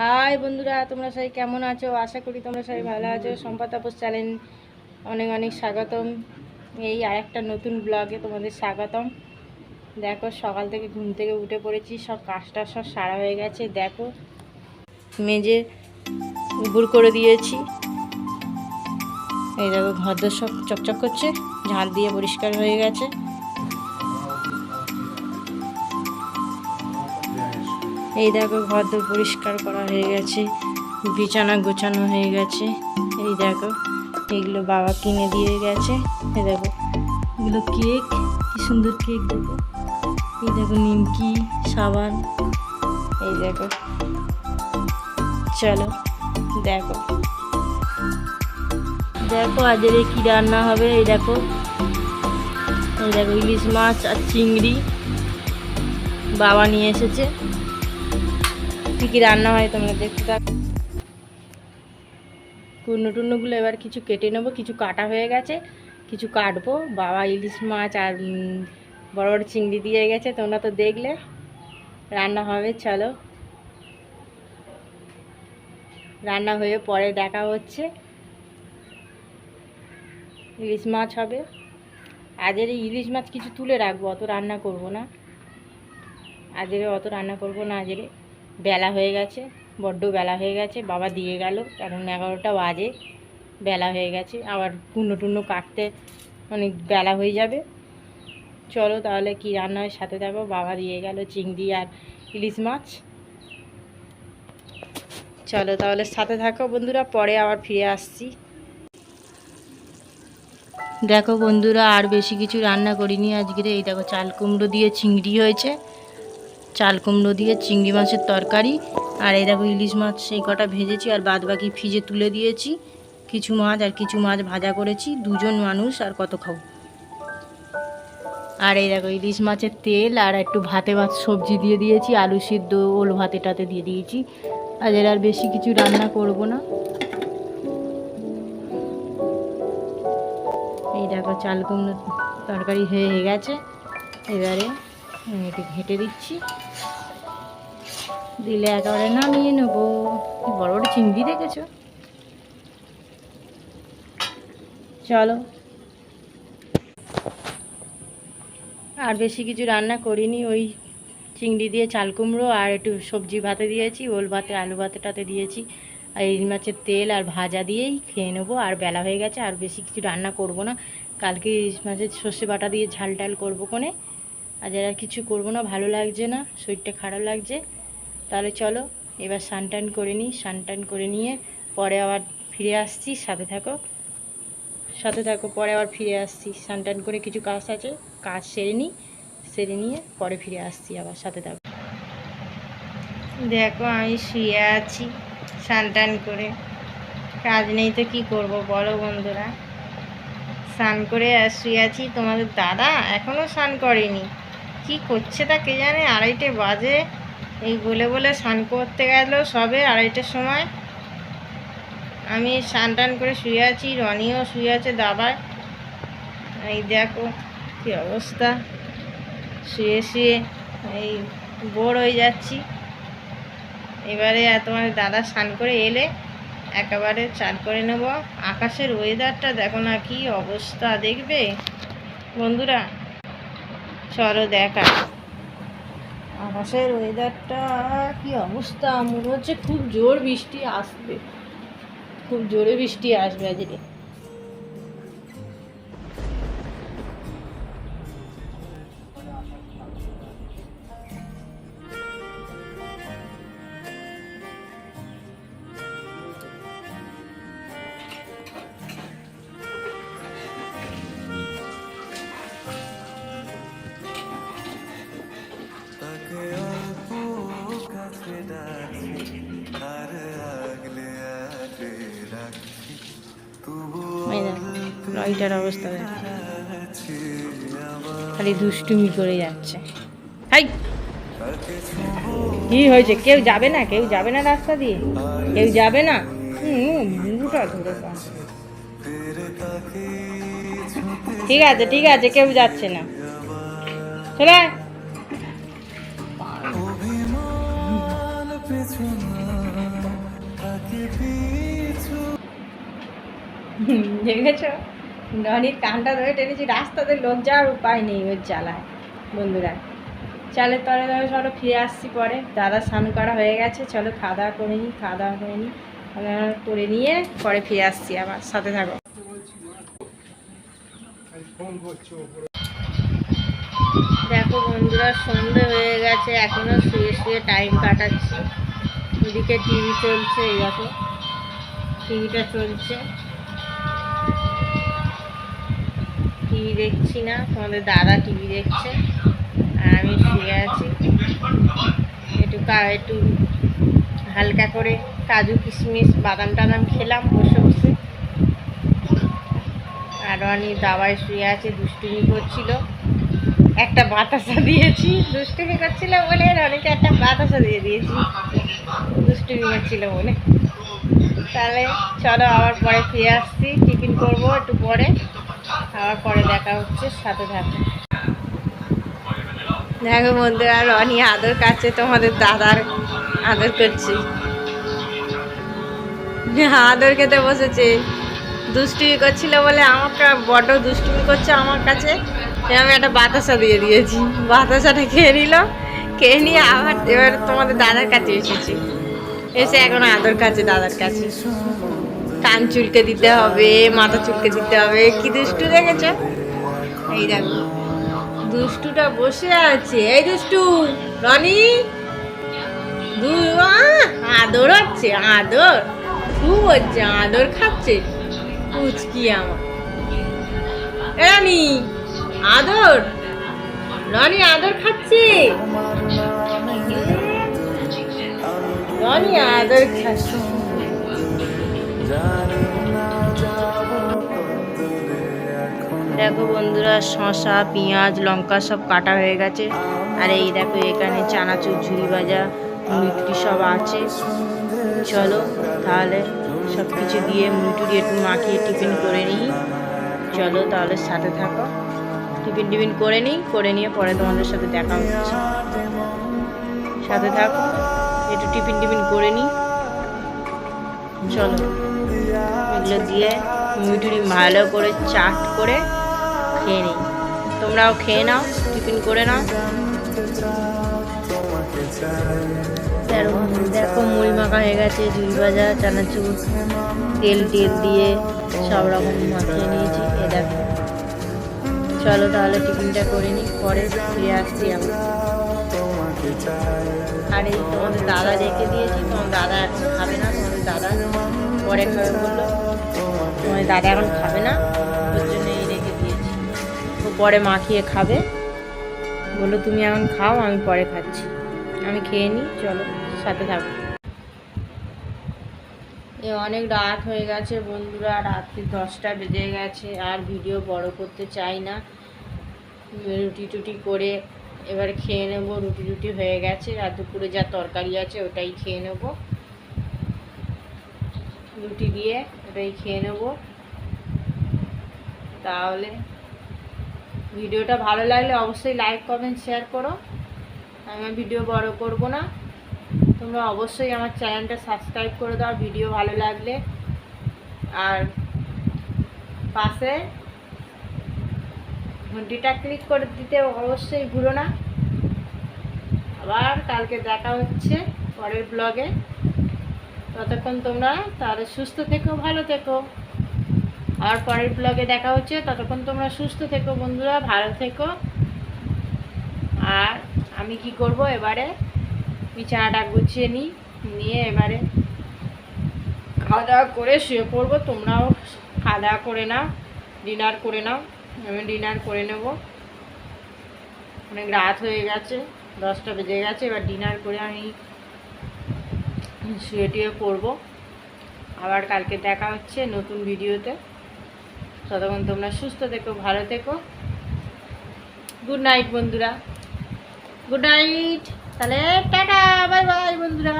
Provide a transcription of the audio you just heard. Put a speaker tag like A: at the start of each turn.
A: High বন্ধুরা তোমরা সবাই কেমন আছো? আশা করি তোমরা সবাই ভালো আছো। সম্পা তাপস চ্যানেল অনেক অনেক স্বাগতম। এই আরেকটা নতুন ব্লগে তোমাদের স্বাগতম। দেখো সকাল থেকে ঘুম থেকে উঠে পড়েছি সব কাজটা সব সারা হয়ে গেছে। দেখো মেজে উবুর করে দিয়েছি। এই দেখো ঘরদোর সব চকচক করছে ঝাঁট দিয়ে পরিষ্কার হয়ে গেছে। এই দেখো ঘর দোর পরিষ্কার করা হয়ে গেছে, বিছানা গোছানো হয়ে গেছে। এই দেখো, এগুলো বাবা কিনে দিয়ে গেছে। এই দেখো, এগুলো কেক, কি সুন্দর কেক দেখো। এই দেখো নিমকি, সাবান। এই দেখো, চলো দেখো। দেখো আজের কি রান্না হবে, এই দেখো। এই দেখো ইলিশ মাছ আর চিংড়ি বাবা নিয়ে এসেছে। কী কী রান্না হয় তোমরা দেখতে থাক। কুর্নো টুর্নোগুলো এবার কিছু কেটে নেব, কিছু কাটা হয়ে গেছে, কিছু কাটবো। বাবা ইলিশ মাছ আর বড় বড় চিংড়ি দিয়ে গেছে, তোমরা তো দেখলে। রান্না হবে, চলো। রান্না হয়ে পরে দেখা হচ্ছে। ইলিশ মাছ হবে। আজের এই ইলিশ মাছ কিছু তুলে রাখব, অত রান্না করব না। আজেরে অত রান্না করব না আজেরে বেলা হয়ে গেছে, বড্ড বেলা হয়ে গেছে, বাবা দিয়ে গেল, কারণ এগারোটা বাজে, বেলা হয়ে গেছে, আবার টুনো টুনো কাটতে অনেক বেলা হয়ে যাবে। চলো তাহলে কি রান্না হয় সাথে থাকো বাবা দিয়ে গেল চিংড়ি আর ইলিশ মাছ। চলো তাহলে সাথে থাকো বন্ধুরা, পরে আবার ফিরে আসছি। দেখো বন্ধুরা, আর বেশি কিছু রান্না করিনি আজকের, এই দেখো চাল কুমড়ো দিয়ে চিংড়ি হয়েছে। চাল কুমড়ো দিয়ে, চিংড়ি মাছের তরকারি, আর এই দেখো ইলিশ মাছ সেই কটা ভেজেছি, আর বাদ বাকি ফ্রিজে তুলে দিয়েছি। কিছু মাছ আর কিছু মাছ ভাজা করেছি, দুজন মানুষ, আর কত খাব। আর এই দেখো ইলিশ মাছের তেল, আর একটু ভাতে ভাত সবজি দিয়ে দিয়েছি, আলু সিদ্ধ, ওল ভাতে টাতে দিয়ে দিয়েছি। আর এর আর বেশি কিছু রান্না করব না। এই দেখো চাল কুমড়ো তরকারি হয়ে গেছে, এবারে একটু ঘেঁটে দিচ্ছি। দিলে একেবারে নামিয়ে নেব। বড় বড় চিংড়ি দেখেছ? চলো। আর বেশি কিছু রান্না করিনি। ওই চিংড়ি দিয়ে চাল কুমড়ো আর একটু সবজি ভাতে দিয়েছি, ওল ভাতে, আলু ভাতে টাতে দিয়েছি। আর এই মাছের তেল আর ভাজা দিয়েই খেয়ে নেব। আর বেলা হয়ে গেছে, আর বেশি কিছু রান্না করব না। কালকে ইলিশ মাছের সর্ষে বাটা দিয়ে ঝাল টাল করব কোনে? আজ আর কিছু করব না, ভালো লাগছে না, শরীরটা খারাপ লাগছে। তাহলে চলো, এবার স্নান টান করে নিই, স্নান টান করে নিয়ে পরে আবার ফিরে আসছি, সাথে থাকো। সাথে থাকো, পরে আবার ফিরে আসছি, স্নান টান করে কিছু কাজ আছে, কাজ সেরে নিই, সেরে নিয়ে পরে ফিরে আসছি আবার, সাথে থাকো। দেখো আমি শুয়ে আছি, স্নান টান করে। কাজ নেই তো কী করব বলো বন্ধুরা। স্নান করে শুয়ে আছি তোমাদের দাদা এখনও স্নান করেনি। কি করছে তা কে জানে? আড়াইটে বাজে। এই বলে বলে স্নান করতে গেল সবে আড়াইটের সময়। আমি স্নান টান করে শুয়ে আছি, রনিও শুয়ে আছে দাবার এই দেখো কী অবস্থা। শুয়ে শুয়ে এই বোর হয়ে যাচ্ছি। এবারে তোমার দাদা স্নান করে এলে একেবারে চান করে নেব। আকাশের ওয়েদারটা দেখো না কি অবস্থা, দেখবে? বন্ধুরা চলো দেখা আকাশের ওয়েদারটা কি অবস্থা? মনে হচ্ছে খুব জোর বৃষ্টি আসবে। খুব জোরে বৃষ্টি আসবে আজকে লরিটার অবস্থা খালি দুষ্টুমি করে যাচ্ছে। হাই! কি হয়েছে? কেউ যাবে না? কেউ যাবে না রাস্তা দিয়ে? কেউ যাবে না? ধরে ঠিক আছে ঠিক আছে কেউ যাচ্ছে না। চলে দেখেছ? রনির কানটা ধরে টেনেছি, রাস্তাতে লোক যাওয়ার উপায় নেই ওর জ্বালায়। বন্ধুরা, চলে তলে তলে চলো, ফিরে আসছি পরে। দাদা স্নান করা হয়ে গেছে, চলো খাওয়া দাওয়া করে নিই, খাওয়া দাওয়া করে নিই। করে নিয়ে পরে ফিরে আসছি আবার, সাথে থাকো। দেখো বন্ধুরা, সন্ধে হয়ে গেছে, এখনও শুয়ে শুয়ে টাইম কাটাচ্ছি। ওদিকে টিভি চলছে, এই দেখো টিভিটা চলছে। টিভি দেখছি না, তোমাদের দাদা টিভি দেখছে। আর আমি শুয়ে আছি। একটু একটু হালকা করে কাজু, কিশমিশ, বাদাম টাদাম খেলাম, বসে বসে। আর অনেক দাবায় শুয়ে আছে, দুষ্টুমি করছিল। একটা বাতাসা দিয়েছি, দুষ্টুমি করছিল বলে অনেকে একটা বাতাসা দিয়ে দিয়েছি। দুষ্টুমি করছিল বলে। তাহলে চলো আবার পরে ফিরে আসছি, টিফিন করব একটু পরে। আবার পরে দেখা হচ্ছে, সাথে থাকো। দেখো বন্ধুরা, রনি আদর কাছে তোমাদের দাদার আদর করছি। আদর খেতে বসেছে। দুষ্টুমি করছিল বলে আমাকে বড্ড দুষ্টুমি করছে আমার কাছে। আমি একটা বাতাসা দিয়ে দিয়েছি। বাতাসাটা খেয়ে নিল, খেয়ে নিয়ে আবার এবার তোমাদের দাদার কাছে এসেছি। এসে এখন আদর কাছে, দাদার কাছে। কান চুলকে দিতে হবে, মাথা চুলকে দিতে হবে। কি দুষ্টু দেখেছ? এই দেখো। দুষ্টুটা বসে আছে। এই দুষ্টু, রনি। আদর হচ্ছে, আদর। খুব হচ্ছে, আদর খাচ্ছে। পুচকি আমার। রানি, আদর। রনি, আদর খাচ্ছে? রনি, আদর খাচ্ছে। দেখো বন্ধুরা শশা পেঁয়াজ, লঙ্কা সব কাটা হয়ে গেছে। আর এই দেখো, এখানে চানাচুর ঝুড়ি ভাজা মিষ্টি সব আছে। চলো তাহলে সব কিছু দিয়ে মুটুরি একটু মাখিয়ে টিফিন করে নিই। চলো তাহলে সাথে থাকো। টিফিন টিফিন করে নিই, করে নিয়ে পরে তোমাদের সাথে দেখা হচ্ছে। সাথে থাকো, একটু টিফিন টিফিন করে নিই। চলো। এগুলো দিয়ে মিটুরি ভালো করে চাট করে খেয়ে নিই। তোমরাও খেয়ে নাও, টিফিন করে নাও। দেখো মুড়ি মাখা হয়ে গেছে ঝুড়ি ভাজা, চানাচুর, তেল টেল দিয়ে সব রকম মাখিয়ে নিয়েছি। এ দেখো। চলো তাহলে টিফিনটা করে নিই, পরে ফিরে আসছি
B: তোমাকে
A: আর এই তোমাদের দাদা রেখে দিয়েছি, তোমার দাদা খাবে না, তোমাদের দাদা পরে খাবে বলল। দাদা এখন খাবে না, ওর জন্য এই রেখে দিয়েছি। ও পরে মাখিয়ে খাবে। বলল, তুমি এখন খাও, আমি পরে খাচ্ছি। আমি খেয়ে নিই, চলো, সাথে থাকো। এ অনেক রাত হয়ে গেছে বন্ধুরা, রাত্রি দশটা বেজে গেছে, আর ভিডিও বড় করতে চাই না। রুটি টুটি করে এবার খেয়ে নেব, রুটি টুটি হয়ে গেছে, আর দুপুরে যা তরকারি আছে ওটাই খেয়ে নেব। রুটি দিয়ে ওটাই খেয়ে নেব। তাহলে ভিডিওটা ভালো লাগলে অবশ্যই লাইক কমেন্ট শেয়ার করো। আমি ভিডিও বড় করব না। তোমরা অবশ্যই আমার চ্যানেলটা সাবস্ক্রাইব করে দাও ভিডিও ভালো লাগলে। আর পাশে ঘন্টিটা ক্লিক করে দিতে অবশ্যই ভুলো না। আবার কালকে দেখা হচ্ছে পরের ব্লগে ততক্ষণ তোমরা তাহলে সুস্থ থেকো, ভালো থেকো। আর পরের ব্লগে দেখা হচ্ছে। ততক্ষণ তোমরা সুস্থ থেকো বন্ধুরা, ভালো থেকো। আর আমি কি করব এবারে? বিছানাটা গুছিয়ে নিই, নিয়ে এবারে খাওয়া দাওয়া করে শুয়ে পড়ব। তোমরাও খাওয়া দাওয়া করে নাও ডিনার করে নাও। আমি ডিনার করে নেব। অনেক রাত হয়ে গেছে, দশটা বেজে গেছে। এবার ডিনার করে আমি শুয়ে টুয়ে পড়ব। আবার কালকে দেখা হচ্ছে নতুন ভিডিওতে ততক্ষণ তোমরা সুস্থ থেকো, ভালো থেকো। গুড নাইট বন্ধুরা। গুড নাইট তাহলে টাটা বাই বাই বন্ধুরা।